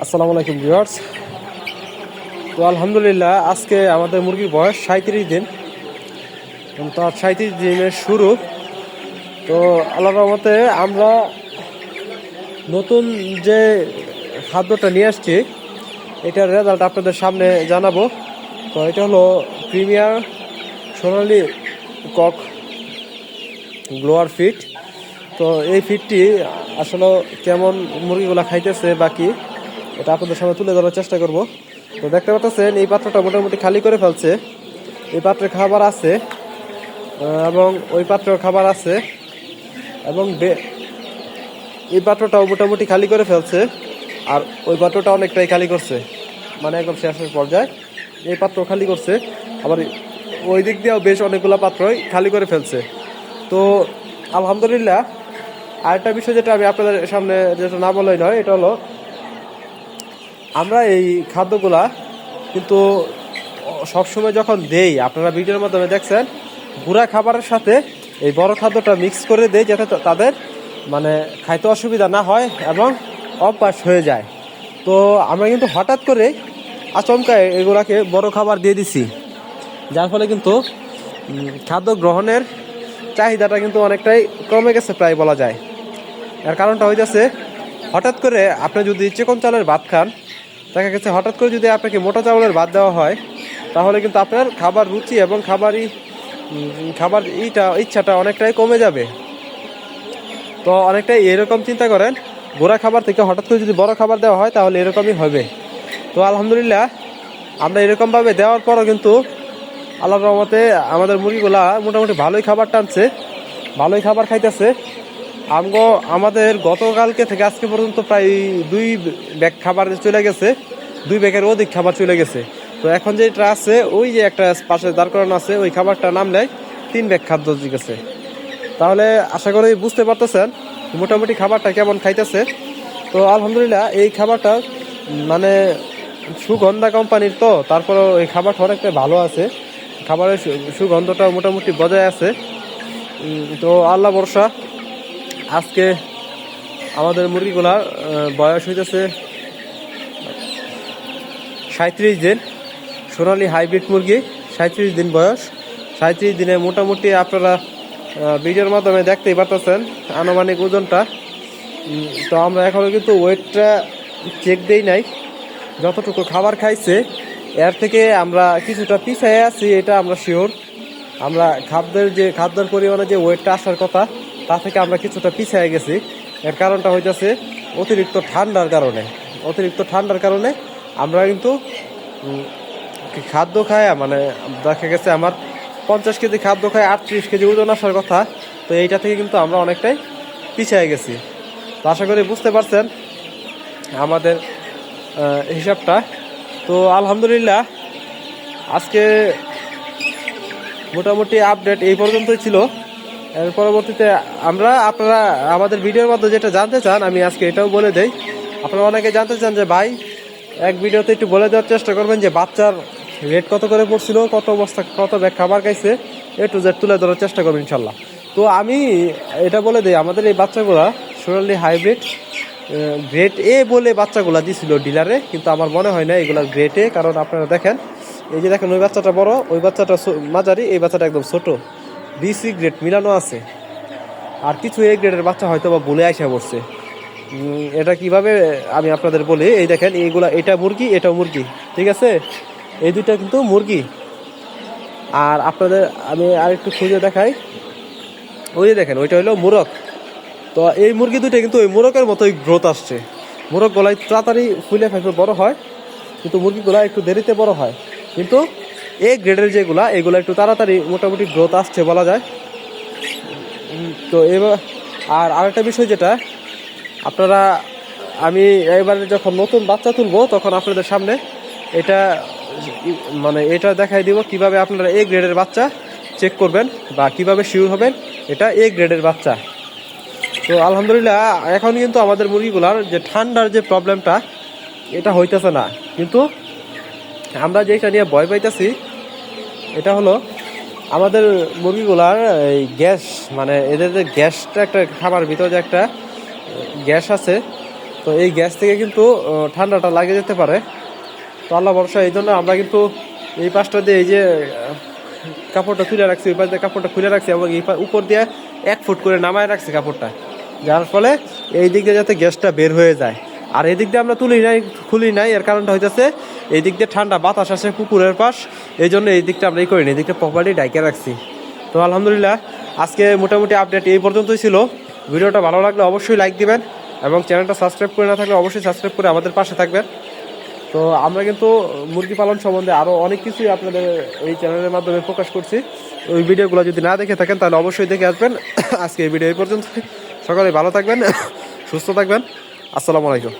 আসসালামু আলাইকুম ভিউয়ার্স। তো আলহামদুলিল্লাহ, আজকে আমাদের মুরগির বয়স সাঁত্রিশ দিন। তার সাঁত্রিশ দিনের শুরু। তো আল্লাহ রহমতে আমরা নতুন যে খাদ্যটা নিয়ে আসছি, এটার রেজাল্ট আপনাদের সামনে জানাব। তো এটা হলো premier Sonali cock grower feed. তো এই ফিটটি আসলে কেমন মুরগিগুলা খাইতেছে বাকি এটা আপনাদের সামনে তুলে ধরার চেষ্টা করব। তো দেখতে পাচ্ছেন, এই পাত্রটা মোটামুটি খালি করে ফেলছে। এই পাত্রে খাবার আছে এবং ওই পাত্রেও খাবার আছে, এবং এই পাত্রটাও মোটামুটি খালি করে ফেলছে, আর ওই পাত্রটা অনেকটাই খালি করছে। মানে একদম শেষের পর্যায়ে এই পাত্র খালি করছে। আবার ওই দিক দিয়েও বেশ অনেকগুলো পাত্রই খালি করে ফেলছে। তো আলহামদুলিল্লাহ, আরেকটা বিষয় যেটা আমি আপনাদের সামনে যেটা না বলাই নয়, এটা হলো আমরা এই খাদ্যগুলা কিন্তু সবসময় যখন দেই, আপনারা ভিডিওর মাধ্যমে দেখছেন, গুঁড়া খাবারের সাথে এই বড় খাদ্যটা মিক্স করে দেই যাতে তাদের মানে খাইতে অসুবিধা না হয় এবং অভ্যাস হয়ে যায়। তো আমরা কিন্তু হঠাৎ করে আচমকা এগুলাকে বড় খাবার দিয়ে দিছি। যার ফলে কিন্তু খাদ্য গ্রহণের চাহিদাটা কিন্তু অনেকটাই কমে গেছে প্রায় বলা যায়। এর কারণটা হইতেছে হঠাৎ করে আপনি যদি চিকন চালের ভাত খান, দেখা গেছে হঠাৎ করে যদি আপনাকে মোটা চাউলের ভাত দেওয়া হয়, তাহলে কিন্তু আপনার খাবার রুচি এবং খাবারই খাবার ইটা, ইচ্ছাটা অনেকটাই কমে যাবে। তো অনেকটাই এরকম চিন্তা করেন, গোড়া খাবার থেকে হঠাৎ করে যদি বড় খাবার দেওয়া হয়, তাহলে এরকমই হবে। তো আলহামদুলিল্লাহ, আমরা এরকমভাবে দেওয়ার পরও কিন্তু আল্লাহর রহমতে আমাদের মুরগিগুলা মোটামুটি ভালোই খাবার টানছে, ভালোই খাবার খাইতেছে। আমগো আমাদের গতকালকে থেকে আজকে পর্যন্ত প্রায় দুই ব্যাগ খাবার চলে গেছে, দুই ব্যাগের অধিক খাবার চলে গেছে। তো এখন যেটা আছে, ওই যে একটা পাশে দাঁড় করানো আছে, ওই খাবারটা নাম নেয় তিন ব্যাগ খাদ্য গেছে। তাহলে আশা করি বুঝতে পারতেছেন মোটামুটি খাবারটা কেমন খাইতেছে। তো আলহামদুলিল্লাহ, এই খাবারটা মানে সুগন্ধা কোম্পানির তো তারপরে এই খাবারটা অনেকটা ভালো আছে। খাবারের সুগন্ধটা মোটামুটি বজায় আছে। তো আল্লাহ ভরসা। আজকে আমাদের মুরগিগুলার বয়স হইতেছে সাঁত্রিশ দিন। সোনালি হাইব্রিড মুরগি সাঁত্রিশ দিন বয়স। সাঁত্রিশ দিনে মোটামুটি আপনারা ভিডিওর মাধ্যমে দেখতেই পারতেছেন আনুমানিক ওজনটা। তো আমরা এখনও কিন্তু ওয়েটটা চেক দেই নাই, যতটুকু খাবার খাইছে। এর থেকে আমরা কিছুটা পিছিয়ে আছি, এটা আমরা শিওর আমরা খাদ্যের যে, খাদ্যের পরিমাণে যে ওয়েটটা আসার কথা তা থেকে আমরা কিছুটা পিছিয়ে গেছি। এর কারণটা হইতেছে অতিরিক্ত ঠান্ডার কারণে। অতিরিক্ত ঠান্ডার কারণে আমরা কিন্তু খাদ্য খায় মানে দেখা গেছে আমার পঞ্চাশ কেজি খাদ্য খায় আটত্রিশ কেজি ওজন আসার কথা, তো এইটা থেকে কিন্তু আমরা অনেকটাই পিছিয়ে গেছি। তো আশা করি বুঝতে পারছেন আমাদের হিসাবটা। তো আলহামদুলিল্লাহ, আজকে মোটামুটি আপডেট এই পর্যন্তই ছিল। এর পরবর্তীতে আমরা আপনারা আমাদের ভিডিওর মধ্যে যেটা জানতে চান, আমি আজকে এটাও বলে দেই। আপনারা অনেকে জানতে চান যে, ভাই, এক ভিডিওতে একটু বলে দেওয়ার চেষ্টা করবেন যে, বাচ্চার রেট কত করে পড়ছিল, কত বস্তা কত ব্যাগ খাবার খাইছে, এ টু তুলে ধরার চেষ্টা করবেন ইনশাল্লাহ তো আমি এটা বলে দিই, আমাদের এই বাচ্চাগুলা সোনালি হাইব্রিড গ্রেড এ বলে বাচ্চাগুলা দিছিল ডিলারে কিন্তু আমার মনে হয় না এগুলা গ্রেড এ কারণ আপনারা দেখেন, এই যে দেখেন ওই বাচ্চাটা বড়, ওই বাচ্চাটা মাঝারি, এই বাচ্চাটা একদম ছোট। বিসি গ্রেড মিলানো আছে। আর কিছু এ গ্রেডের বাচ্চা হয়তো বা বলে আইসা পড়ছে। এটা কীভাবে, আমি আপনাদের বলি, এই দেখেন, এইগুলা, এটা মুরগি এটা মুরগি, ঠিক আছে? এই দুইটা কিন্তু মুরগি। আর আপনাদের, আমি আরেকটু খুঁজে দেখাই। ওই যে দেখেন, ওইটা হলো মুরগ। তো এই মুরগি দুইটা কিন্তু ওই মুরগের মতোই গ্রোথ আসছে। মুরগ গলায় তাড়াতাড়ি ফুলে ফেঁপে বড় হয়, কিন্তু মুরগিগুলা একটু দেরিতে বড় হয়। কিন্তু এই গ্রেডের যেগুলা, এগুলা একটু তাড়াতাড়ি মোটামুটি গ্রোথ আসছে বলা যায়। তো এবার আর আরেকটা বিষয় যেটা, আপনারা আমি এবারে যখন নতুন বাচ্চা তুলবো, তখন আপনাদের সামনে এটা মানে এটা দেখাই দিব কীভাবে আপনারা এ গ্রেডের বাচ্চা চেক করবেন বা কীভাবে শিওর হবেন এটা এ গ্রেডের বাচ্চা। তো আলহামদুলিল্লাহ, এখন কিন্তু আমাদের মুরগিগুলার যে ঠান্ডার যে প্রবলেমটা এটা হইতেছে না। কিন্তু আমরা যেটা নিয়ে ভয় পাইতেছি এটা হলো আমাদের মুরগিগুলার এই গ্যাস মানে এদের যে গ্যাসটা একটা খাবার ভিতরে যে একটা গ্যাস আছে, তো এই গ্যাস থেকে কিন্তু ঠান্ডাটা লাগে যেতে পারে। তো আল্লাহ ভরসা, এই জন্য আমরা কিন্তু এই পাশটা দিয়ে এই যে কাপড়টা তুলে রাখছি ওই পাশ দিয়ে কাপড়টা খুলে রাখছি এবং এই উপর দিয়ে এক ফুট করে নামায় রাখছি কাপড়টা, যার ফলে এই দিক দিয়ে যাতে গ্যাসটা বের হয়ে যায়। আর এই দিক দিয়ে আমরা তুলি নাই, খুলি নাই। এর কারণটা হইতেছে এই দিক দিয়ে ঠান্ডা বাতাস আসে পুকুরের পাশ। এই জন্য এই দিকটা আমরা এই করিনি, এই দিকটা প্রপারলি ডাইকে রাখছি। তো আলহামদুলিল্লাহ, আজকে মোটামুটি আপডেট এই পর্যন্তই ছিল। ভিডিওটা ভালো লাগলে অবশ্যই লাইক দিবেন এবং চ্যানেলটা সাবস্ক্রাইব করে না থাকলে অবশ্যই সাবস্ক্রাইব করে আমাদের পাশে থাকবেন। তো আমরা কিন্তু মুরগি পালন সম্বন্ধে আরও অনেক কিছুই আপনাদের এই চ্যানেলের মাধ্যমে প্রকাশ করছি। ওই ভিডিওগুলো যদি না দেখে থাকেন, তাহলে অবশ্যই দেখে আসবেন। আজকে এই ভিডিও এই পর্যন্ত সকালে ভালো থাকবেন, সুস্থ থাকবেন। আসসালামু আলাইকুম।